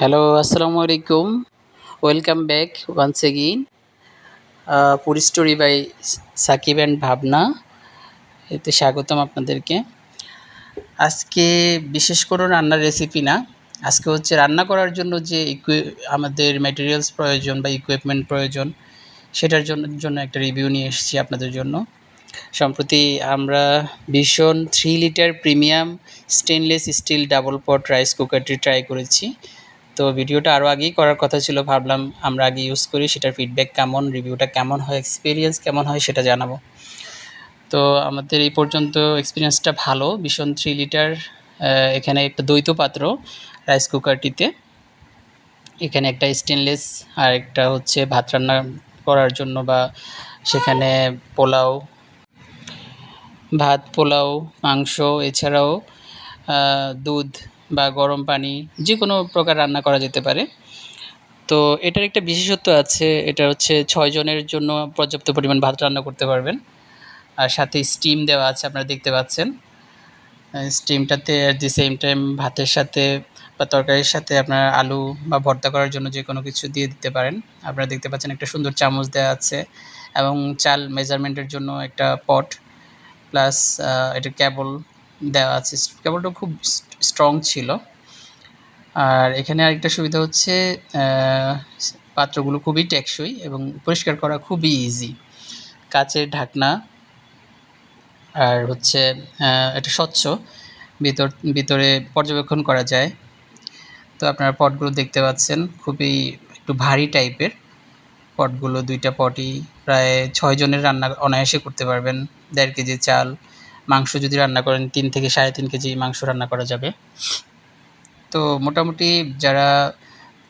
Hello আসসালামু আলাইকুম। Welcome back once again Puri story by Sakib and Bhabna. এতে স্বাগতম আপনাদেরকে। আজকে বিশেষ কোনো রান্নার রেসিপি না। আজকে হচ্ছে রান্না করার জন্য যে ইকুই আমাদের ম্যাটেরিয়ালস প্রয়োজন বা ইকুইপমেন্ট প্রয়োজন, সেটার জন্য জন্য একটা রিভিউ নিয়ে এসেছি আপনাদের জন্য। সম্প্রতি আমরা ভীষণ three litre premium stainless steel double pot rice কুকারটি try করেছি। তো ভিডিওটা আরও আগেই করার কথা ছিল, ভাবলাম আমরা আগে ইউজ করি, সেটার ফিডব্যাক কেমন রিভিউটা কেমন হয় এক্সপিরিয়েন্স কেমন হয় সেটা জানাব। তো আমাদের এই পর্যন্ত এক্সপিরিয়েন্সটা ভালো ভীষণ থ্রি লিটার এখানে একটা দ্বৈত পাত্র রাইস কুকারটিতে এখানে একটা স্টেনলেস আর একটা হচ্ছে ভাত রান্না করার জন্য বা সেখানে পোলাও, ভাত, পোলাও, মাংস, এছাড়াও দুধ বা গরম পানি যে কোনো প্রকার রান্না করা যেতে পারে। তো এটার একটা বিশেষত্ব আছে, এটা হচ্ছে ছয় জনের জন্য পর্যাপ্ত পরিমাণ ভাত রান্না করতে পারবেন। আর সাথে স্টিম দেওয়া আছে, আপনারা দেখতে পাচ্ছেন। স্টিমটাতে অ্যাট দি সেম টাইম ভাতের সাথে বা তরকারির সাথে আপনার আলু বা ভর্তা করার জন্য যে কোনো কিছু দিয়ে দিতে পারেন। আপনারা দেখতে পাচ্ছেন একটা সুন্দর চামচ দেওয়া আছে এবং চাল মেজারমেন্টের জন্য একটা পট প্লাস এটা কেবল দেওয়া আছে। কেবলটা খুব স্ট্রং ছিল। আর এখানে আরেকটা সুবিধা হচ্ছে পাত্রগুলো খুবই টেকসই এবং পরিষ্কার করা খুবই ইজি কাচের ঢাকনা আর হচ্ছে এটা স্বচ্ছ। ভিতর, ভিতরে পর্যবেক্ষণ করা যায়। তো আপনারা পটগুলো দেখতে পাচ্ছেন, খুবই একটু ভারী টাইপের। পটগুলো দুইটা পটই, প্রায় ছয় জনের রান্না অনায়াসে করতে পারবেন। দেড় কেজি চাল মাংস যদি রান্না করেন, তিন থেকে সাড়ে তিন কেজি মাংস রান্না করা যাবে। তো মোটামুটি যারা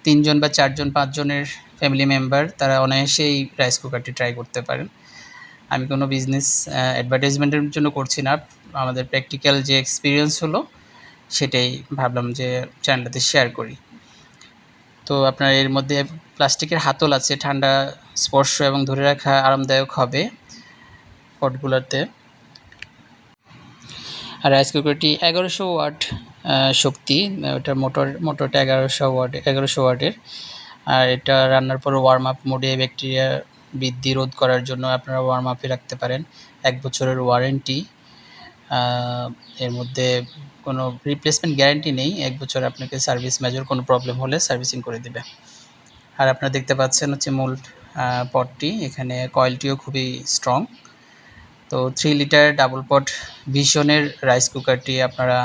তিনজন বা চারজন, পাঁচজনের ফ্যামিলি মেম্বার তারা অনায়াসেই রাইস কুকারটি ট্রাই করতে পারেন। আমি কোনো বিজনেস অ্যাডভার্টাইজমেন্টের জন্য করছি না। আমাদের প্র্যাকটিক্যাল যে এক্সপিরিয়েন্স হলো, সেটাই ভাবলাম যে চ্যানেলটাতে শেয়ার করি। তো আপনার এর মধ্যে প্লাস্টিকের হাতল আছে, ঠান্ডা, স্পর্শ এবং ধরে রাখা আরামদায়ক হবে। পটগুলোতে রাইস কুকারটি এগারোশো ওয়াট শক্তি, ওটা মোটর মোটরটা এগারোশো ওয়াট এগারোশো ওয়াটের আর এটা রান্নার পর ওয়ার্ম আপ মোডে ব্যাকটেরিয়া বৃদ্ধি রোধ করার জন্য আপনারা ওয়ার্ম আপে রাখতে পারেন। এক বছরের ওয়ারেন্টি এর মধ্যে কোনো রিপ্লেসমেন্ট গ্যারান্টি নেই। এক বছর আপনাকে সার্ভিস মেজর কোনো প্রবলেম হলে সার্ভিসিং করে দেবে। আর আপনারা দেখতে পাচ্ছেন হচ্ছে মূল পটটি এখানে কয়েলটিও খুবই স্ট্রং তো থ্রি লিটার ডাবল পট ভিশনের রাইস কুকারটি আপনারা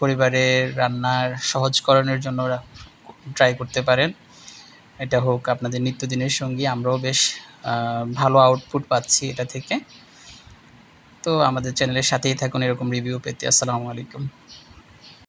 পরিবারের রান্নার সহজকরণের জন্য ট্রাই করতে পারেন। এটা হোক আপনাদের নিত্যদিনের সঙ্গী, আমরাও বেশ ভালো আউটপুট পাচ্ছি এটা থেকে। তো আমাদের চ্যানেলের সাথেই থাকুন, এরকম রিভিউ পেতে। আসসালামু আলাইকুম।